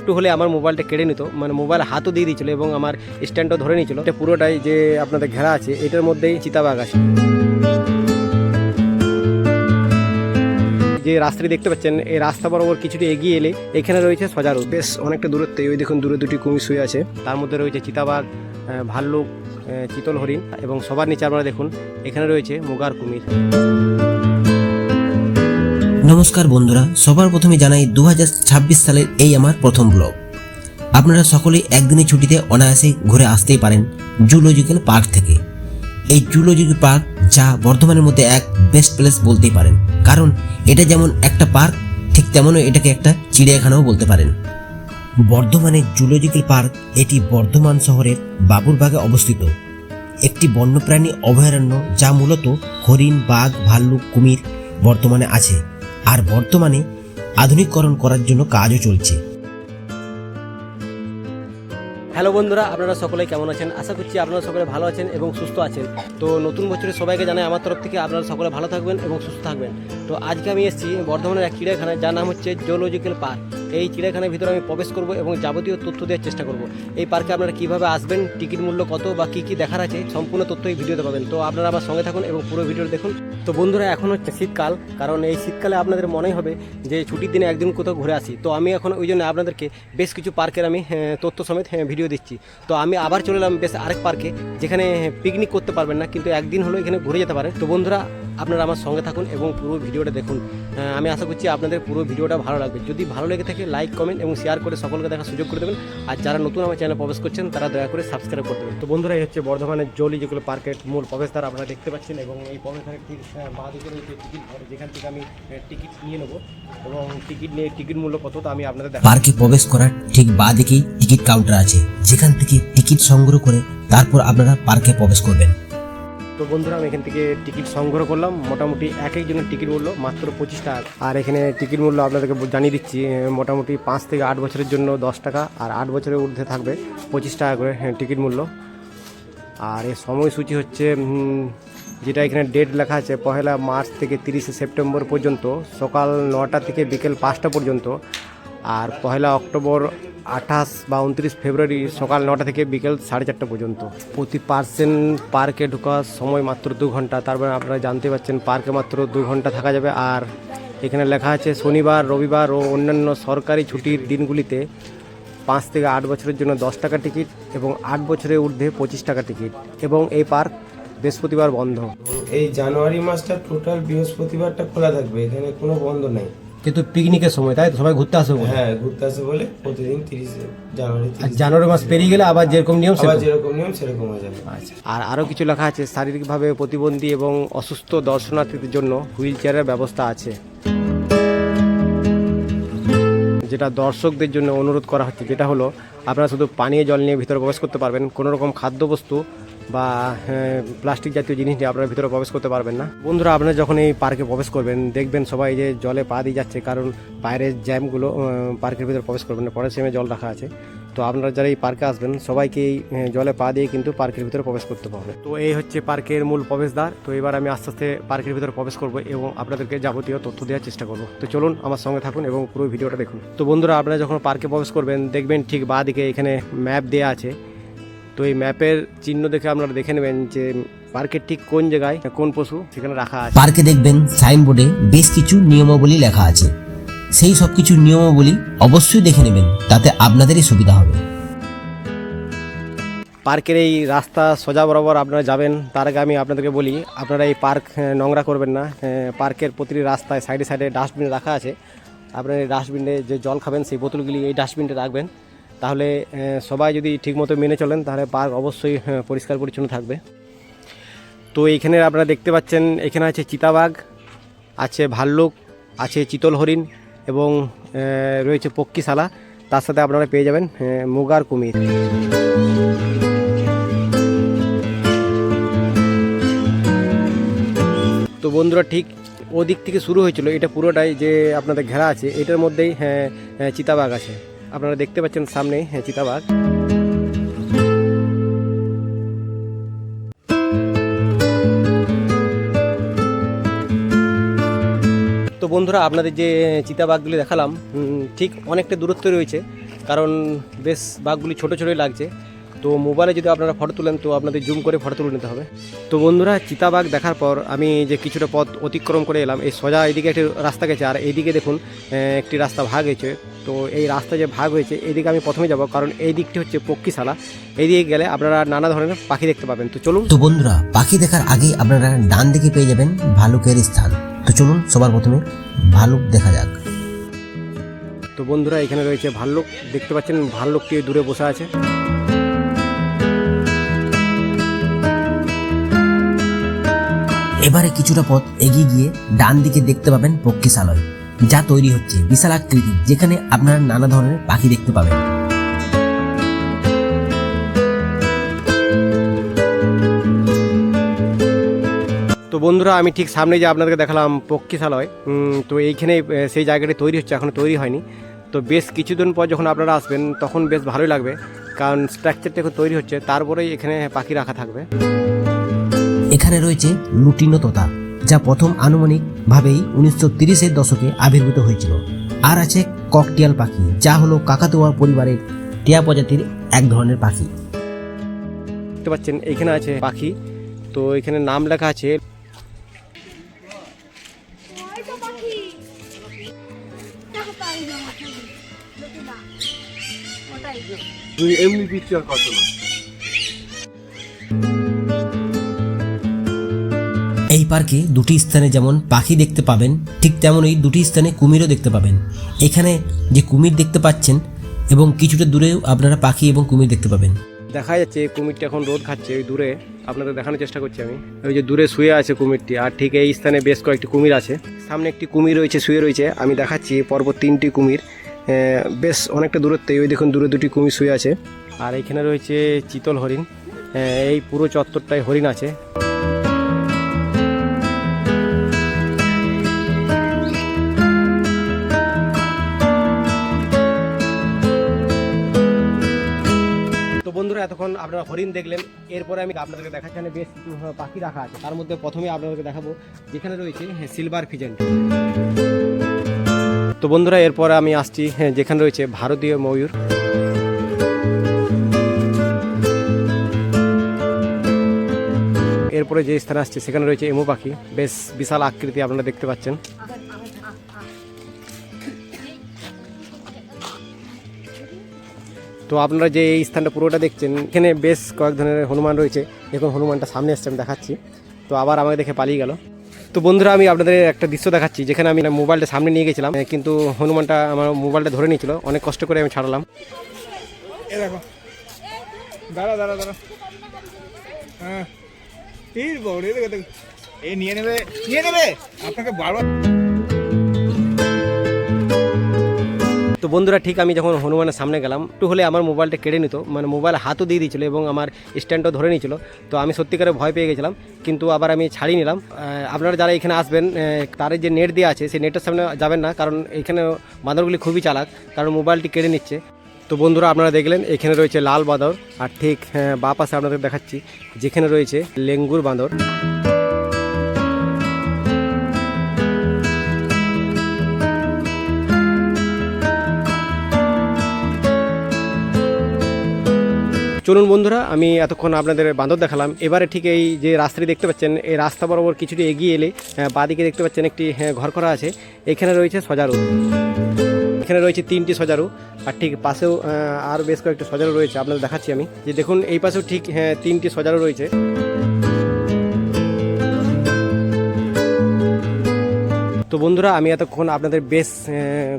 একটু হলে আমার মোবাইলটা কেড়ে নিত মানে মোবাইল হাতও দিয়ে দিয়েছিল এবং আমার স্ট্যান্ডও ধরে নিয়েছিল। এটা পুরোটাই যে আপনাদের ঘেরা আছে, এটার মধ্যেই চিতাবাঘ আছে। যে রাস্তাটি দেখতে পাচ্ছেন, এই রাস্তা বরাবর কিছুটা এগিয়ে এলে এখানে রয়েছে সজারু। বেশ অনেকটা দূরত্বে, ওই দেখুন দূরে দুটি কুমির শুয়ে আছে। তার মধ্যে রয়েছে চিতাবাঘ ভাল্লুক চিতল হরিণ এবং সবার নিচে আপনারা দেখুন, এখানে রয়েছে মুগার কুমির। নমস্কার বন্ধুরা, সবার প্রথমে জানাই দু হাজার ছাব্বিশ সালের এই আমার প্রথম ব্লগ। আপনারা সকলেই একদিনের ছুটিতে অনায়াসে ঘুরে আসতেই পারেন জুলজিক্যাল পার্ক থেকে। এই জুলজিক্যাল পার্ক যা বর্ধমানের মধ্যে এক বেস্ট প্লেস বলতেই পারেন। কারণ এটা যেমন একটা পার্ক, ঠিক তেমনই এটাকে একটা চিড়িয়াখানাও বলতে পারেন। বর্ধমানের জুলজিক্যাল পার্ক এটি বর্ধমান শহরের বাবুরবাগে অবস্থিত। একটি বন্যপ্রাণী অভয়ারণ্য যা মূলত হরিণ, বাঘ, ভাল্লুক, কুমির বর্তমানে আছে। আর বর্তমানে আধুনিককরণ করার জন্য কাজও চলছে। হ্যালো বন্ধুরা, আপনারা সকলে কেমন আছেন? আশা করছি আপনারা সকলে ভালো আছেন এবং সুস্থ আছেন। তো নতুন বছরে সবাইকে জানাই আমার তরফ থেকে আপনারা সকলে ভালো থাকবেন এবং সুস্থ থাকবেন। তো আজকে আমি এসেছি বর্ধমানের এক চিড়িয়াখানায়, যার নাম হচ্ছে জুলজিক্যাল পার্ক এই চিড়িয়াখানার ভিতরে আমি প্রবেশ করব এবং যাবতীয় তথ্য দেওয়ার চেষ্টা করব। এই পার্কে আপনারা কীভাবে আসবেন টিকিট মূল্য কত বা কী কী দেখার আছে সম্পূর্ণ তথ্য এই ভিডিওতে পাবেন। তো আপনারা আমার সঙ্গে থাকুন এবং পুরো ভিডিওটা দেখুন। তো বন্ধুরা এখন হচ্ছে শীতকাল কারণ এই শীতকালে আপনাদের মনে হবে যে ছুটির দিনে একদিন কোথাও ঘুরে আসি। তো আমি এখন ওই জন্য আপনাদেরকে বেশ কিছু পার্কের আমি আহ, তথ্য সমেত আহ, ভিডিও দিচ্ছি। তো আমি আবার চলে এলাম বেশ আরেক পার্কে যেখানে পিকনিক করতে পারবেন না কিন্তু একদিন হলো এখানে ঘুরে যেতে পারেন। তো বন্ধুরা আপনারা আমার সঙ্গে থাকুন এবং পুরো ভিডিওটা দেখুন। আমি আশা করছি আপনাদের পুরো ভিডিওটা ভালো লাগবে। যদি ভালো লেগে থাকে লাইক কমেন্ট এবং শেয়ার করে সকলকে দেখার সুযোগ করে দেবেন। আর যারা নতুন আমার চ্যানেলে প্রবেশ করছেন, তারা দয়া করে সাবস্ক্রাইব করে দেবেন। তো বন্ধুরা, এই হচ্ছে বর্ধমানের জলি যেগুলো পার্কের মূল প্রবেশদ্বার আপনারা দেখতে পাচ্ছেন। এবং এই প্রবেশদ্বারের ঠিক বাঁ দিকে রয়েছে টিকিট ঘর, যেখান থেকে আমি টিকিট নিয়ে নেব। এবং টিকিট নিয়ে টিকিট মূল্য কত, তা আমি আপনাদের পার্কে প্রবেশ করার ঠিক বাঁ দিকেই টিকিট কাউন্টার আছে। যেখান থেকে টিকিট সংগ্রহ করে তারপর আপনারা পার্কে প্রবেশ করবেন। তো বন্ধুরা আমি এখান থেকে টিকিট সংগ্রহ করলাম। মোটামুটি এক একজনের টিকিট মূল্য মাত্র পঁচিশ টাকা। আর এখানে টিকিট মূল্য আপনাদেরকে জানিয়ে দিচ্ছি মোটামুটি পাঁচ থেকে আট বছরের জন্য দশ টাকা আর আট বছরের ঊর্ধ্বে থাকবে পঁচিশ টাকা করে হ্যাঁ, টিকিট মূল্য। আর এর সময়সূচি হচ্ছে যেটা এখানে ডেট লেখা আছে পহেলা মার্চ থেকে তিরিশে সেপ্টেম্বর পর্যন্ত সকাল নটা থেকে বিকেল পাঁচটা পর্যন্ত। আর পহেলা অক্টোবর আঠাশ বা উনত্রিশ ফেব্রুয়ারি সকাল নটা থেকে বিকেল সাড়ে চারটা পর্যন্ত। প্রতি পার্সেন্ট পার্কে ঢোকার সময় মাত্র দু ঘণ্টা। তারপরে আপনারা জানতে পারছেন পার্কে মাত্র দু ঘণ্টা থাকা যাবে। আর এখানে লেখা আছে, শনিবার, রবিবার ও অন্যান্য সরকারি ছুটির দিনগুলিতে পাঁচ থেকে আট বছরের জন্য দশ টাকা টিকিট এবং আট বছরের ঊর্ধ্বে পঁচিশ টাকা টিকিট এবং এই পার্ক বৃহস্পতিবার বন্ধ। এই জানুয়ারি মাসটা টোটাল বৃহস্পতিবারটা খোলা থাকবে। এখানে কোনো বন্ধ নেই। কিন্তু পিকনিকের সময় তাই তো? সবাই ঘুরতে আসবে বলে। হ্যাঁ ঘুরতে আসে বলে প্রতিদিন তিরিশে জানুয়ারি আর জানুয়ারি মাস পেরিয়ে গেলে আবার যেরকম নিয়ম আবার যেরকম নিয়ম সেরকম হয়ে যাবে। আচ্ছা। আর আরও কিছু লেখা আছে শারীরিকভাবে প্রতিবন্ধী এবং অসুস্থ দর্শনার্থীদের জন্য হুইল চেয়ারের ব্যবস্থা আছে। যেটা দর্শকদের জন্য অনুরোধ করা হচ্ছে যেটা হলো আপনারা শুধু পানীয় জল নিয়ে ভিতরে প্রবেশ করতে পারবেন। কোনো রকম খাদ্যবস্তু বা প্লাস্টিক জাতীয় জিনিস নিয়ে আপনারা ভিতরে প্রবেশ করতে পারবেন না। বন্ধুরা আপনারা যখন এই পার্কে প্রবেশ করবেন, দেখবেন সবাই যে জলে পা দিয়ে যাচ্ছে, কারণ বাইরের জ্যামগুলো পার্কের ভিতরে প্রবেশ করবেন না, পরের সেমে জল রাখা আছে। তো আপনারা যারা এই পার্কে আসবেন, সবাইকে এই জলে পা দিয়ে কিন্তু পার্কের ভিতরে প্রবেশ করতে পারবে তো এই হচ্ছে পার্কের মূল প্রবেশদ্বার। তো এবার আমি আস্তে আস্তে পার্কের ভিতরে প্রবেশ করব এবং আপনাদেরকে যাবতীয় তথ্য দেওয়ার চেষ্টা করব। তো চলুন আমার সঙ্গে থাকুন এবং পুরো ভিডিওটা দেখুন। তো বন্ধুরা, আপনারা যখন পার্কে প্রবেশ করবেন, দেখবেন ঠিক বাঁ দিকে এখানে ম্যাপ দেওয়া আছে। তো এই ম্যাপের চিহ্ন দেখে আপনারা দেখে নেবেন যে পার্কের ঠিক কোন জায়গায় কোন পশু সেখানে রাখা আছে। পার্কে দেখবেন সাইনবোর্ডে বেশ কিছু নিয়মাবলী লেখা আছে। সেই সব কিছু নিয়মাবলী অবশ্যই দেখে নেবেন তাতে আপনাদেরই সুবিধা হবে। পার্কের এই রাস্তা সোজা বরাবর আপনারা যাবেন তার আগে আমি আপনাদেরকে বলি আপনারা এই পার্ক নোংরা করবেন না। পার্কের প্রতিটি রাস্তায় সাইডে সাইডে ডাস্টবিন রাখা আছে। আপনারা এই ডাস্টবিনে যে জল খাবেন সেই বোতলগুলি এই ডাস্টবিনটা রাখবেন। তাহলে সবাই যদি ঠিকমতো মেনে চলেন, তাহলে পার্ক অবশ্যই পরিষ্কার পরিচ্ছন্ন থাকবে। তো এইখানে আপনারা দেখতে পাচ্ছেন, এখানে আছে চিতাবাঘ, আছে ভাল্লুক, আছে চিতল হরিণ এবং রয়েছে পক্ষীশালা। তার সাথে আপনারা পেয়ে যাবেন মুগার কুমির। তো বন্ধুরা, ঠিক ওদিক থেকে শুরু হয়েছিল। এটা পুরোটাই যে আপনাদের ঘেরা আছে, এটার মধ্যেই চিতাবাঘ আছে। আপনারা দেখতে পাচ্ছেন সামনে হ্যাঁ চিতাবাঘ। তো বন্ধুরা, আপনাদের যে চিতাবাঘগুলি দেখালাম ঠিক অনেকটা দূরত্ব রয়েছে, কারণ বেশ বাঘগুলি ছোটো ছোটোই লাগছে। তো মোবাইলে যদি আপনারা ফটো তুলেন তো আপনাদের জুম করে ফটো তুলে নিতে হবে। তো বন্ধুরা চিতাবাঘ দেখার পর আমি যে কিছুটা পথ অতিক্রম করে এলাম এই সোজা এদিকে একটি রাস্তা গেছে। আর এইদিকে দেখুন একটি রাস্তা ভাগ হয়েছে। তো এই রাস্তা যে ভাগ হয়েছে এদিকে আমি প্রথমে যাব কারণ এই দিকটি হচ্ছে পক্ষীশালা। এদিকে গেলে আপনারা নানা ধরনের পাখি দেখতে পাবেন। তো চলুন। তো বন্ধুরা পাখি দেখার আগে আপনারা ডান দিকে পেয়ে যাবেন ভালুকের স্থান। তো চলুন সবার প্রথমে ভালুক দেখা যাক। তো বন্ধুরা এখানে রয়েছে ভাল্লুক। দেখতে পাচ্ছেন ভাল্লুকটি দূরে বসে আছে। এবারে কিছুটা পথ এগিয়ে গিয়ে ডান দিকে দেখতে পাবেন পক্ষীশালয় যা তৈরি হচ্ছে বিশাল আকৃতি যেখানে আপনারা নানা ধরনের পাখি দেখতে পাবেন। তো বন্ধুরা, আমি ঠিক সামনে যে আপনাদেরকে দেখালাম পক্ষীশালয় তো এইখানে সেই জায়গাটি তৈরি হচ্ছে এখনও তৈরি হয়নি। তো বেশ কিছুদিন পর যখন আপনারা আসবেন, তখন বেশ ভালোই লাগবে, কারণ স্ট্রাকচারটা এখন তৈরি হচ্ছে, তারপরেই এখানে পাখি রাখা থাকবে। এখানে রয়েছে লুটিনো তোতা যা প্রথম আনুমানিক ভাবেই উনিশশো তিরিশের দশকে আবির্ভূত হয়েছিল। আর আছে ককটিয়াল পাখি যা হলো কাকাতুয়া পরিবারের টিয়া প্রজাতির এক ধরনের পাখি। দেখতে পাচ্ছেন এখানে আছে পাখি। তো এখানে নাম লেখা আছে এমনি পিকচার করছ না। এই পার্কে দুটি স্থানে যেমন পাখি দেখতে পাবেন, ঠিক তেমনই দুটি স্থানে কুমিরও দেখতে পাবেন। এখানে যে কুমির দেখতে পাচ্ছেন এবং কিছুটা দূরেও আপনারা পাখি এবং কুমির দেখতে পাবেন। দেখা যাচ্ছে কুমিরটি এখন রোদ খাচ্ছে, ওই দূরে আপনাদের দেখানোর চেষ্টা করছি আমি। ওই যে দূরে শুয়ে আছে কুমিরটি, আর ঠিক এই স্থানে বেশ কয়েকটি কুমির আছে। সামনে একটি কুমির রয়েছে, শুয়ে রয়েছে। আমি দেখাচ্ছি পরপর তিনটি কুমির। বেশ অনেকটা দূরত্বে, ওই দেখুন দূরে দুটি কুমির শুয়ে আছে। আর এখানে রয়েছে চিতল হরিণ। এই পুরো চত্বরটায় হরিণ আছে। আপনারা হরিণ দেখলেন। এরপরে আমি আপনাদেরকে দেখাচ্ছি এখানে বেশ কিছু পাখি রাখা আছে। তার মধ্যে প্রথমে আপনাদেরকে দেখাবো যেখানে রয়েছে সিলভার ফিজেন্ট তো বন্ধুরা এরপরে আমি আসছি হ্যাঁ, যেখানে রয়েছে ভারতীয় ময়ূর। এরপরে যে স্থানে আসছে সেখানে রয়েছে এমু পাখি। বেশ বিশাল আকৃতি আপনারা দেখতে পাচ্ছেন। তো আপনারা যে এই স্থানটা পুরোটা দেখছেন, এখানে বেশ কয়েক ধরনের হনুমান রয়েছে। এখন হনুমানটা সামনে আসছে আমি দেখাচ্ছি। তো আবার আমাকে দেখে পালিয়ে গেল। তো বন্ধুরা, আমি আপনাদের একটা দৃশ্য দেখাচ্ছি, যেখানে আমি মোবাইলটা সামনে নিয়ে গেছিলাম। কিন্তু হনুমানটা আমার মোবাইলটা ধরে নিয়েছিল। অনেক কষ্ট করে আমি ছাড়লাম। নিয়ে নেবে নিয়ে নেবে। আপনাকে বারবার তো বন্ধুরা ঠিক আমি যখন হনুমানের সামনে গেলাম একটু হলে আমার মোবাইলটা কেড়ে নিত মানে মোবাইল হাতও দিয়ে দিয়েছিল এবং আমার স্ট্যান্ডও ধরে নিয়েছিল। তো আমি সত্যিকারে ভয় পেয়ে গেছিলাম কিন্তু আবার আমি ছাড়িয়ে নিলাম। আপনারা যারা এখানে আসবেন তার যে নেট দেওয়া আছে সেই নেটের সামনে যাবেন না কারণ এখানে বাঁদরগুলি খুবই চালাক কারণ মোবাইলটি কেড়ে নিচ্ছে। তো বন্ধুরা আপনারা দেখলেন এখানে রয়েছে লাল বাঁদর আর ঠিক হ্যাঁ, বাঁ পাশে আপনাদের দেখাচ্ছি যেখানে রয়েছে লেঙ্গুর বাঁদর। চলুন বন্ধুরা, আমি এতক্ষণ আপনাদের বান্ধব দেখালাম। এবারে ঠিক এই যে রাস্তাটি দেখতে পাচ্ছেন, এই রাস্তা বরাবর কিছুটি এগিয়ে এলে বাঁদিকে দেখতে পাচ্ছেন একটি ঘর করা আছে। এখানে রয়েছে সজারু। এখানে রয়েছে তিনটি সজারু, আর ঠিক পাশেও আর বেশ কয়েকটি সজারু রয়েছে। আপনাদের দেখাচ্ছি আমি। যে দেখুন, এই পাশেও ঠিক তিনটি সজারু রয়েছে। তো বন্ধুরা, আমি এতক্ষণ আপনাদের বেশ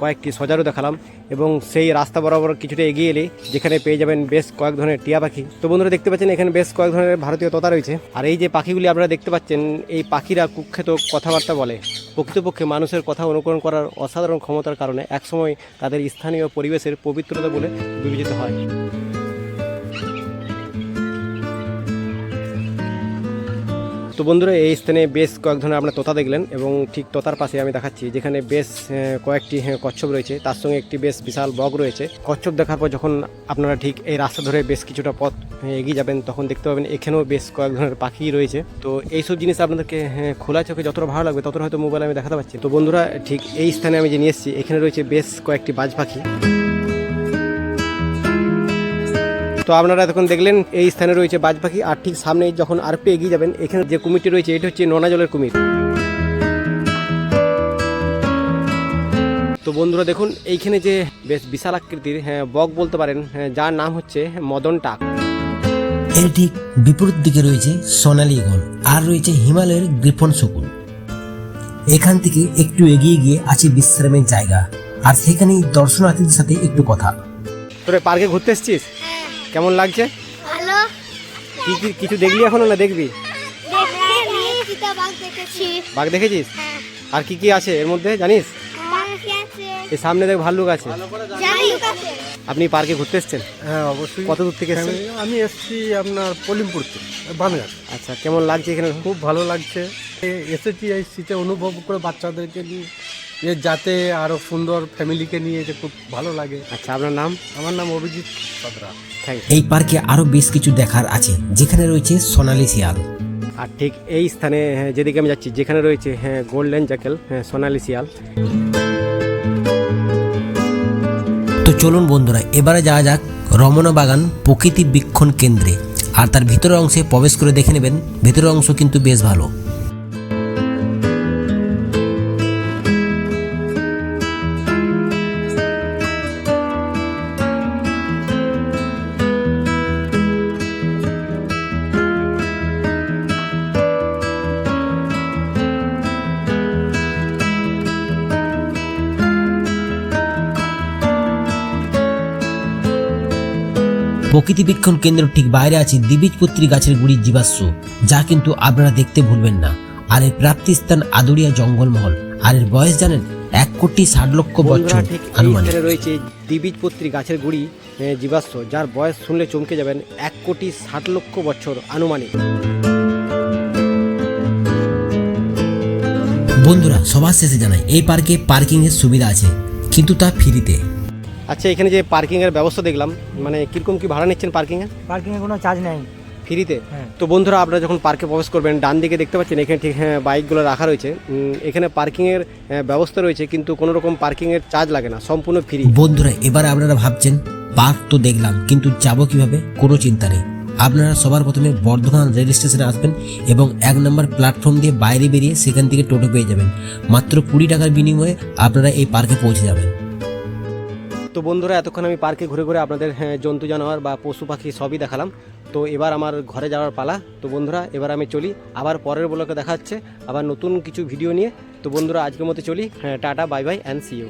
কয়েকটি সজারু দেখালাম এবং সেই রাস্তা বরাবর কিছুটা এগিয়ে এলে, যেখানে পেয়ে যাবেন বেশ কয়েক ধরনের টিয়া পাখি। তো বন্ধুরা, দেখতে পাচ্ছেন এখানে বেশ কয়েক ধরনের ভারতীয় তোতা রয়েছে। আর এই যে পাখিগুলি আপনারা দেখতে পাচ্ছেন, এই পাখিরা কুখ্যাত কথাবার্তা বলে। প্রকৃতপক্ষে মানুষের কথা অনুকরণ করার অসাধারণ ক্ষমতার কারণে একসময় তাদের স্থানীয় পরিবেশের পবিত্রতা বলে বিবেচিত হয়। তো বন্ধুরা এই স্থানে বেশ কয়েক ধরনের আপনার তোতা দেখলেন এবং ঠিক তোতার পাশে আমি দেখাচ্ছি যেখানে বেশ কয়েকটি হ্যাঁ, কচ্ছপ রয়েছে। তার সঙ্গে একটি বেশ বিশাল বগ রয়েছে। কচ্ছপ দেখার পর যখন আপনারা ঠিক এই রাস্তা ধরে বেশ কিছুটা পথ হ্যাঁ, এগিয়ে যাবেন তখন দেখতে পাবেন এখানেও বেশ কয়েক ধরনের পাখি রয়েছে। তো এইসব জিনিস আপনাদেরকে হ্যাঁ, খোলা চোখে যতটা ভালো লাগবে ততটা হয়তো মোবাইলে আমি দেখাতে পাচ্ছি তো বন্ধুরা ঠিক এই স্থানে আমি যে নিয়ে এসেছি এখানে রয়েছে বেশ কয়েকটি বাজ পাখি। তো আপনারা এতক্ষণ দেখলেন এই স্থানে রয়েছে বাজ পাখি আর ঠিক সামনে যখন আর একটু এগিয়ে যাবেন এখানে যে কুমিরটি রয়েছে এটা হচ্ছে নোনা জলের কুমির। তো বন্ধুরা দেখুন এইখানে যে বেশ বিশাল আকৃতির হ্যাঁ বক বলতে পারেন হ্যাঁ, যার নাম হচ্ছে মদন টাক। এর ঠিক বিপরীত দিকে রয়েছে সোনালী ঈগল আর রয়েছে হিমালয়ের গ্রিফন শকুন। এখান থেকে একটু এগিয়ে গিয়ে আছে বিশ্রামের জায়গা আর সেখানেই দর্শনার্থীদের সাথে একটু কথা। তোরে পার্কে ঘুরতে এসছিস? কেমন লাগছে? ভালো। কি কি কিছু দেখলি এখনও না দেখবি? বাঘ দেখেছিস? হ্যাঁ। আর কি কি আছে এর মধ্যে জানিস? এই সামনে দেখ ভাল্লুক আছে। আপনি পার্কে ঘুরতে এসছেন? হ্যাঁ অবশ্যই। কত দূর থেকে এসছেন? আমি- এসেছি আপনার পলিমপুর থেকে বানঘাট আচ্ছা কেমন লাগছে এখানে? খুব ভালো লাগছে। এসেছি এই শীতে অনুভব করে বাচ্চাদেরকে নিয়ে। এ যাতে আরও সুন্দর ফ্যামিলিকে নিয়ে যে খুব ভালো লাগে। আচ্ছা আপনার নাম? আমার নাম অভিজিৎ সদরা থ্যাংক এই পার্কে আরও বেশ কিছু দেখার আছে যেখানে রয়েছে সোনালী শিয়াল। আর ঠিক এই স্থানে হ্যাঁ, যেদিকে আমি যাচ্ছি যেখানে রয়েছে হ্যাঁ গোল্ডেন জ্যাকেল হ্যাঁ সোনালি শিয়াল। তো চলুন বন্ধুরা এবারে যাওয়া যাক রমনা বাগান প্রকৃতি বীক্ষণ কেন্দ্রে। আর তার ভিতরের অংশে প্রবেশ করে দেখে নেবেন ভেতরের অংশ কিন্তু বেশ ভালো। প্রকৃতি বীক্ষণ কেন্দ্র ঠিক বাইরে আছে দ্বিবীজপত্রী গাছের গুড়ির জীবাশ্ম যা কিন্তু আপনারা দেখতে ভুলবেন না। আর এর প্রাপ্তিস্থান আদুরিয়া জঙ্গলমহল। আর এর বয়স জানেন এক কোটি ষাট লক্ষ বছর আনুমানিক। রয়েছে দ্বিবীজপত্রী গাছের গুড়ি জীবাশ্ম যার বয়স শুনলে চমকে যাবেন এক কোটি ষাট লক্ষ বছর আনুমানিক। বন্ধুরা সবার শেষে জানাই এই পার্কে পার্কিংয়ের সুবিধা আছে কিন্তু তা ফ্রিতে। আচ্ছা এখানে যে পার্কিং এর ব্যবস্থা দেখলাম মানে কীরকম কি ভাড়া নিচ্ছেন পার্কিং এর পার্কিংয়ে কোনো চার্জ নেই। ফ্রিতে হ্যাঁ। তো বন্ধুরা আপনারা যখন পার্কে প্রবেশ করবেন ডান দিকে দেখতে পাচ্ছেন এখানে ঠিক হ্যাঁ বাইকগুলো রাখা রয়েছে। এখানে পার্কিংয়ের ব্যবস্থা রয়েছে কিন্তু কোনো রকম পার্কিংয়ের চার্জ লাগে না সম্পূর্ণ ফ্রি বন্ধুরা এবার আপনারা ভাবছেন পার্ক তো দেখলাম কিন্তু যাব কীভাবে? কোনো চিন্তা নেই। আপনারা সবার প্রথমে বর্ধমান রেল স্টেশনে আসবেন এবং এক নম্বর প্ল্যাটফর্ম দিয়ে বাইরে বেরিয়ে সেখান থেকে টোটো পেয়ে যাবেন। মাত্র কুড়ি টাকার বিনিময়ে আপনারা এই পার্কে পৌঁছে যাবেন। তো বন্ধুরা এতক্ষণ আমি পার্কে ঘুরে ঘুরে আপনাদের হ্যাঁ, জন্তু জানোয়ার বা পশু পাখি সবই দেখালাম। তো এবার আমার ঘরে যাওয়ার পালা। তো বন্ধুরা এবার আমি চলি। আবার পরের ব্লকে দেখাচ্ছে আবার নতুন কিছু ভিডিও নিয়ে। তো বন্ধুরা আজকের মতো চলি। হ্যাঁ tata bye bye and see you